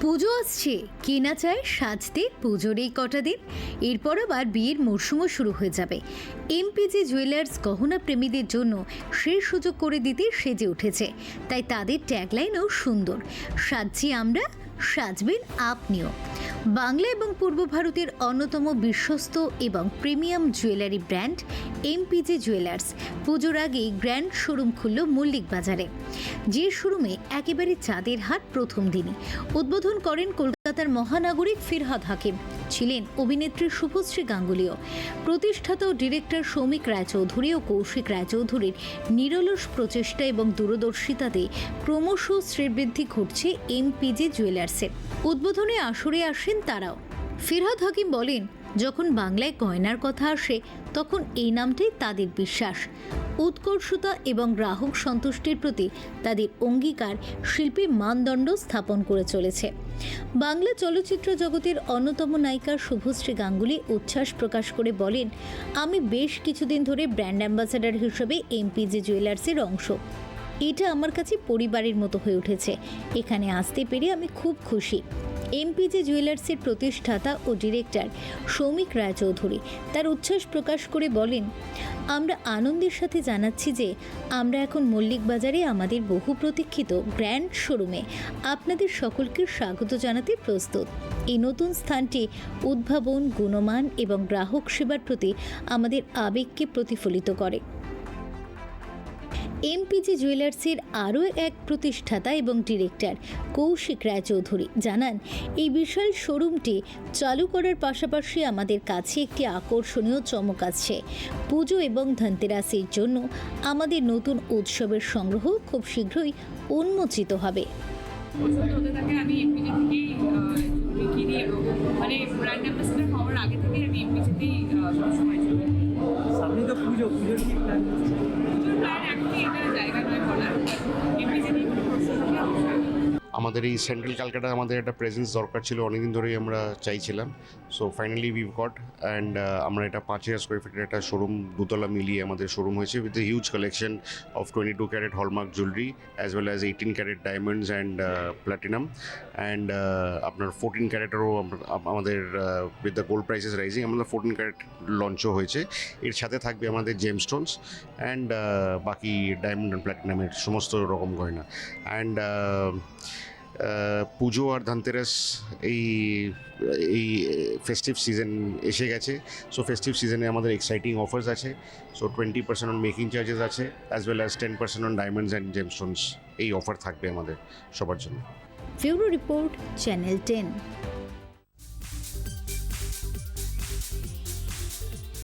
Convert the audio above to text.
পুজো আসছে। কেনা চায় সাজতে পুজোর এই কটা দিন। এরপর আবার বিয়ের মরশুমও শুরু হয়ে যাবে। এমপিজি জুয়েলার্স গহনা প্রেমীদের জন্য সেই সুযোগ করে দিতে সেজে উঠেছে। তাই তাদের ট্যাগলাইনও সুন্দর। সাজছি আমরা সাজবেন আপনিও। বাংলা এবং পূর্ব ভারতের অন্যতম বিশ্বস্ত এবং premium jewellery brand MPG Jewellers. পুজোর আগেই গ্র্যান্ড শোরুম খুলল মল্লিক বাজারে। যে শোরুমে একেবারে চাঁদের হাট প্রথম দিনই। উদ্বোধন করেন কলকাতার মহানাগরিক ফিরহাদ হাকিম। ছিলেন অভিনেত্রী শুভশ্রী গাঙ্গুলিও। প্রতিষ্ঠাতা ডিরেক্টর সৌমিক রায়চৌধুরী ও কৌশিক রায়চৌধুরীর নিরলস প্রচেষ্টা এবং দূরদর্শিতাতে ক্রমশ শ্রীবৃদ্ধি ঘটছে এমপিজে জুয়েলার্সের উদ্বোধনে আসরে আসেন তারাও। ফিরহাদ হাকিম বলেন যখন বাংলায় গয়নার কথা আসে, তখন এই নামটাই তাদের বিশ্বাস। উৎকর্ষতা এবং গ্রাহক সন্তুষ্টির প্রতি তাদের অঙ্গীকার শিল্পী মানদণ্ড স্থাপন করে চলেছে। বাংলা চলচ্চিত্র জগতের অন্যতম নায়িকা শুভশ্রী গাঙ্গুলি উচ্ছ্বাস প্রকাশ করে বলেন, আমি বেশ কিছুদিন ধরে ব্র্যান্ড অ্যাম্বাসাডার হিসেবে এমপিজি জুয়েলার্সের অংশ। এটা আমার কাছে পরিবারের মতো হয়ে উঠেছে। এখানে আসতে পেরে আমি খুব খুশি। এমপিজে জুয়েলার্সের প্রতিষ্ঠাতা ও ডিরেক্টর সৌমিক রায়চৌধুরী তার উচ্ছ্বাস প্রকাশ করে বলেন, আমরা আনন্দের সাথে জানাচ্ছি যে আমরা এখন মল্লিক বাজারে আমাদের বহু প্রতীক্ষিত গ্র্যান্ড শোরুমে আপনাদের সকলকে স্বাগত জানাতে প্রস্তুত। এই নতুন স্থানটি উদ্ভাবন, গুণমান এবং গ্রাহক সেবার প্রতি আমাদের আবেগকে প্রতিফলিত করে। এমপিজি জুয়েলার্সের আরও এক প্রতিষ্ঠাতা এবং ডিরেক্টর, কৌশিক রায়চৌধুরী জানান, এই বিশাল শোরুমটি চালু করার পাশাপাশি আমাদের কাছে একটি আকর্ষণীয় চমক আছে। পুজো এবং ধনতেরাসের জন্য আমাদের নতুন উৎসবের সংগ্রহ খুব শীঘ্রই উন্মোচিত হবে। থাকে মানে ব্র্যান্ড অ্যাম্বাসেডার হওয়ার আগে থেকেই আমি এমপিজিতেই সবসময় আমাদের এই সেন্ট্রাল ক্যালকাটা আমাদের একটা প্রেজেন্স দরকার ছিল, অনেকদিন ধরেই আমরা চাইছিলাম। So finally we've got and আমরা এটা পাঁচ হাজার স্কোয়ার ফিটের একটা শোরুম দুতলা মিলিয়ে আমাদের শোরুম হয়েছে with a huge collection of twenty two carat hallmark jewellery as well as eighteen carat diamonds and platinum and আপনার ফোরটিন ক্যারেটেরও আমাদের with the gold prices rising আমাদের ফোরটিন ক্যারেট লঞ্চও হয়েছে। এর সাথে থাকবে আমাদের জেম স্টোনস অ্যান্ড বাকি ডায়মন্ড অ্যান্ড প্ল্যাটিনামের সমস্ত রকম গয়না। অ্যান্ড পুজো আর ধানতেরাস এই এই ফেস্টিভ সিজন এসে গেছে। সো ফেস্টিভ সিজনে আমাদের এক্সাইটিং অফার্স আছে। So twenty percent on making charges আছে as well as ten percent on diamonds and gemstones এই অফার থাকবে আমাদের সবার জন্য। ফিউরো রিপোর্ট চ্যানেল টেন